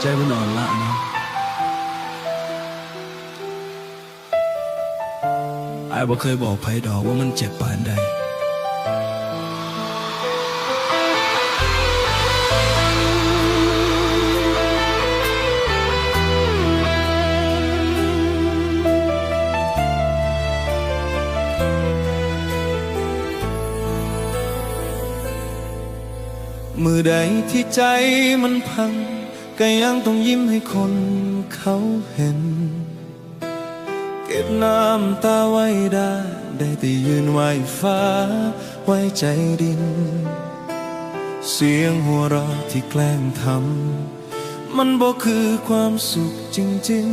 ใจมันอ่อนละเนาะไอ้บ่เคยบอกไผดอกว่ามันเจ็บปานใด มือใดที่ใจมันพัง ก็ยังต้องยิ้มให้คนเขาเห็น เก็บน้ำตาไว้ได้ ได้แต่ยืนไหวฟ้า ไว้ใจดิน เสียงหัวเราะที่แกล้งทำ มันบอกคือความสุขจริง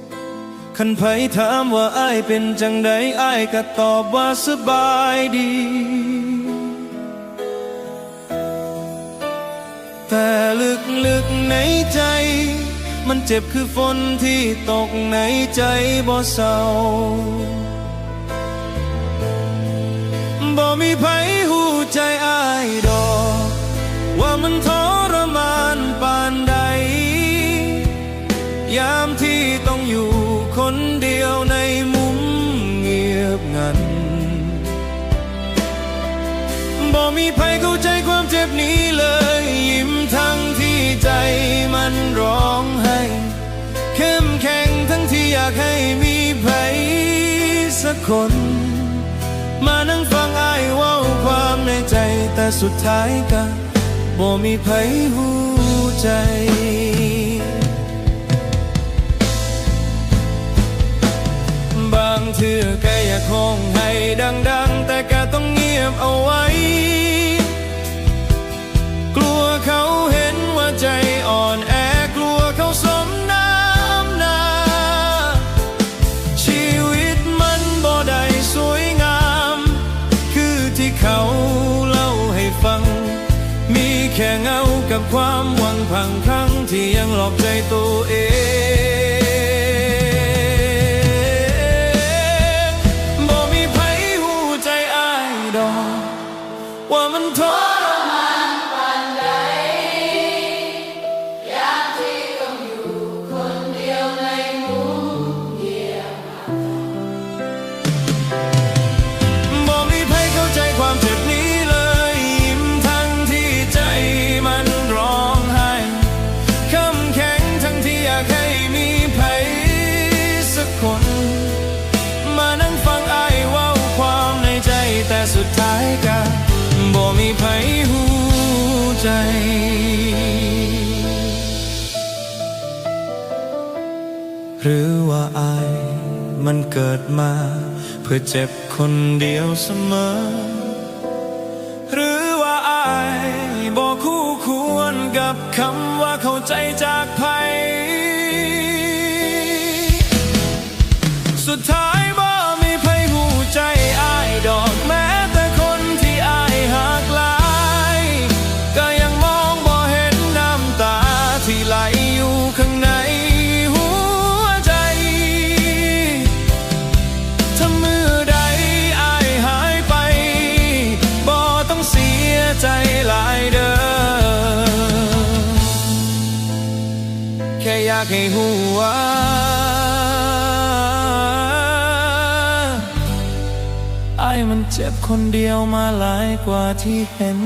ๆ คันไผถามว่าอ้ายเป็นจังใดอ้ายก็ตอบว่าสบายดี แต่ลึกๆในใจ มันเจ็บคือฝนที่ตกในใจบ่เศร้าบ่มีไผหูใจอ้ายดอกว่ามันทรมานปานใด ยามที่ต้องอยู่คนเดียวในมุมเงียบงันบ่มีใครเข้าใจความเจ็บนี้เลย คน มานั่งฟังอายว่าความในใจแต่สุดท้ายก็บ่มีไผหูใจบางเทื่อแกอยากคงให้ดัง ๆ แต่แกต้องเงียบเอาไว้ กับความหวังพังครั้งที่ยังหลอกใจตัวเองบ่มีไผหูใจอ้ายดอกว่ามันทอ สุดท้ายก็บ่มีใครหูใจหรือว่าอายมันเกิดมา เพื่อเจ็บคนเดียวเสมอ หรือว่าอายบอกคู่ควรกับคำว่าเข้าใจจากภัย สุดท้ายากให้หัวไอ้มันเจ็บคนเดียวมาหลายกว่าที่เห็น